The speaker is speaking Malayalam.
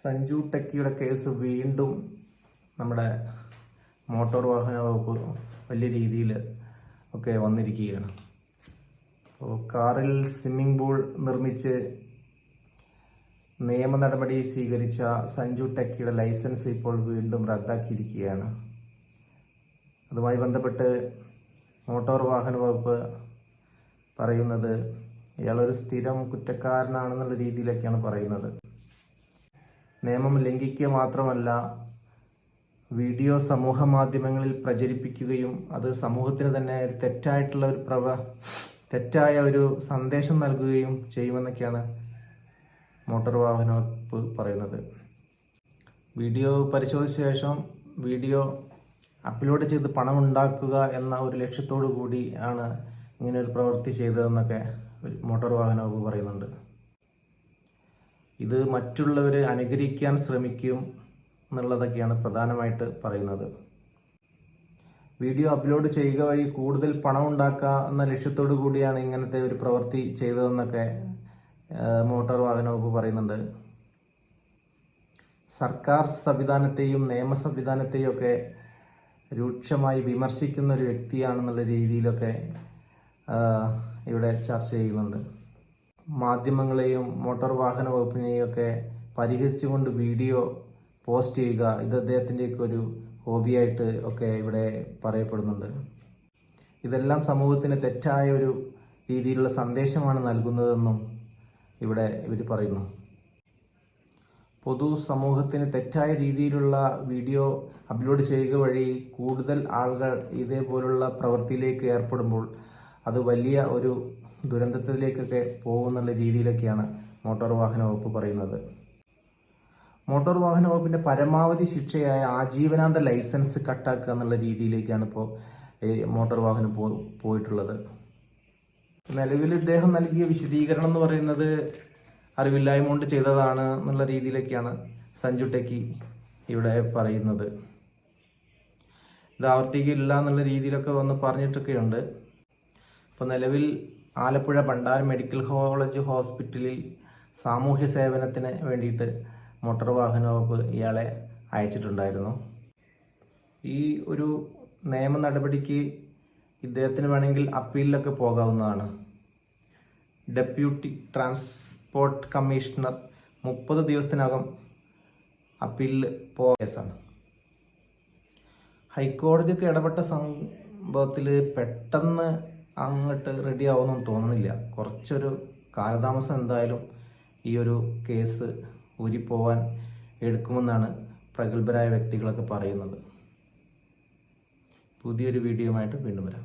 സഞ്ജു ടെക്കിയുടെ കേസ് വീണ്ടും നമ്മുടെ മോട്ടോർ വാഹന വകുപ്പ് വലിയ രീതിയിൽ ഒക്കെ വന്നിരിക്കുകയാണ്. അപ്പോൾ കാറിൽ സ്വിമ്മിംഗ് പൂൾ നിർമ്മിച്ച് നിയമ നടപടി സ്വീകരിച്ച സഞ്ജു ടെക്കിയുടെ ലൈസൻസ് ഇപ്പോൾ വീണ്ടും റദ്ദാക്കിയിരിക്കുകയാണ്. അതുമായി ബന്ധപ്പെട്ട് മോട്ടോർ വാഹന വകുപ്പ് പറയുന്നത് ഇയാളൊരു സ്ഥിരം കുറ്റക്കാരനാണെന്നുള്ള രീതിയിലൊക്കെയാണ് പറയുന്നത്. നിയമം ലംഘിക്കുക മാത്രമല്ല വീഡിയോ സമൂഹ മാധ്യമങ്ങളിൽ പ്രചരിപ്പിക്കുകയും അത് സമൂഹത്തിന് തന്നെ ഒരു തെറ്റായിട്ടുള്ള ഒരു പ്രവ തെറ്റായ ഒരു സന്ദേശം നൽകുകയും ചെയ്യുമെന്നൊക്കെയാണ് മോട്ടോർ വാഹന വകുപ്പ് പറയുന്നത്. വീഡിയോ പരിശോധിച്ച ശേഷം വീഡിയോ അപ്ലോഡ് ചെയ്ത് പണം ഉണ്ടാക്കുക എന്ന ഒരു ലക്ഷ്യത്തോടു കൂടി ആണ് ഇങ്ങനെ ഒരു പ്രവൃത്തി ചെയ്തതെന്നൊക്കെ മോട്ടോർ വാഹന വകുപ്പ് പറയുന്നുണ്ട്. ഇത് മറ്റുള്ളവർ അനുകരിക്കാൻ ശ്രമിക്കും എന്നുള്ളതൊക്കെയാണ് പ്രധാനമായിട്ട് പറയുന്നത്. വീഡിയോ അപ്ലോഡ് ചെയ്യുക വഴി കൂടുതൽ പണം ഉണ്ടാക്കുക എന്ന ലക്ഷ്യത്തോടു കൂടിയാണ് ഇങ്ങനത്തെ ഒരു പ്രവൃത്തി ചെയ്തതെന്നൊക്കെ മോട്ടോർ വാഹന വകുപ്പ് പറയുന്നുണ്ട്. സർക്കാർ സംവിധാനത്തെയും നിയമ സംവിധാനത്തെയും ഒക്കെ രൂക്ഷമായി വിമർശിക്കുന്ന ഒരു വ്യക്തിയാണെന്നുള്ള രീതിയിലൊക്കെ ഇവിടെ ചർച്ച ചെയ്യുന്നുണ്ട്. മാധ്യമങ്ങളെയും മോട്ടോർ വാഹന വകുപ്പിനെയും ഒക്കെ പരിഹസിച്ചുകൊണ്ട് വീഡിയോ പോസ്റ്റ് ചെയ്യുക ഇത് അദ്ദേഹത്തിന്റെയൊക്കെ ഒരു ഹോബിയായിട്ട് ഒക്കെ ഇവിടെ പറയപ്പെടുന്നുണ്ട്. ഇതെല്ലാം സമൂഹത്തിന് തെറ്റായ ഒരു രീതിയിലുള്ള സന്ദേശമാണ് നൽകുന്നതെന്നും ഇവിടെ ഇവർ പറയുന്നു. പൊതു സമൂഹത്തിന് തെറ്റായ രീതിയിലുള്ള വീഡിയോ അപ്ലോഡ് ചെയ്യുക വഴി കൂടുതൽ ആളുകൾ ഇതേപോലുള്ള പ്രവൃത്തിയിലേക്ക് ഏർപ്പെടുമ്പോൾ അത് വലിയ ഒരു ദുരന്തത്തിലേക്കൊക്കെ പോകുമെന്നുള്ള രീതിയിലൊക്കെയാണ് മോട്ടോർ വാഹന വകുപ്പ് പറയുന്നത്. മോട്ടോർ വാഹന വകുപ്പിന്റെ പരമാവധി ശിക്ഷയായ ആജീവനാന്ത ലൈസൻസ് കട്ടാക്കുക എന്നുള്ള രീതിയിലേക്കാണ് ഇപ്പോൾ മോട്ടോർ വാഹനം പോയിട്ടുള്ളത്. നിലവിൽ ഇദ്ദേഹം നൽകിയ വിശദീകരണം എന്ന് പറയുന്നത് അറിവില്ലായ്മ കൊണ്ട് ചെയ്തതാണ് എന്നുള്ള രീതിയിലൊക്കെയാണ് സഞ്ജു ടെക്കി ഇവിടെ പറയുന്നത്. ഇത് ആവർത്തിക്കില്ല എന്നുള്ള രീതിയിലൊക്കെ വന്ന് പറഞ്ഞിട്ടൊക്കെയുണ്ട്. ഇപ്പോൾ നിലവിൽ ആലപ്പുഴ ഭണ്ഡാരം മെഡിക്കൽ കോളേജ് ഹോസ്പിറ്റലിൽ സാമൂഹ്യ സേവനത്തിന് വേണ്ടിയിട്ട് മോട്ടോർ വാഹന വകുപ്പ് ഇയാളെ അയച്ചിട്ടുണ്ടായിരുന്നു. ഈ ഒരു നിയമ നടപടിക്ക് ഇദ്ദേഹത്തിന് വേണമെങ്കിൽ അപ്പീലിലൊക്കെ പോകാവുന്നതാണ്. ഡെപ്യൂട്ടി ട്രാൻസ്പോർട്ട് കമ്മീഷണർ മുപ്പത് ദിവസത്തിനകം അപ്പീലിൽ പോ കേസാണ്. ഹൈക്കോടതിയൊക്കെ ഇടപെട്ട സംഭവത്തിൽ പെട്ടെന്ന് അങ്ങോട്ട് റെഡി ആവുമെന്നൊന്നും തോന്നുന്നില്ല കുറച്ചൊരു കാലതാമസം എന്തായാലും ഈ ഒരു കേസ് ഊരിപ്പോവാൻ എടുക്കുമെന്നാണ് പ്രഗത്ഭരായ വ്യക്തികളൊക്കെ പറയുന്നത്. പുതിയൊരു വീഡിയോ ആയിട്ട് വീണ്ടും വരാം.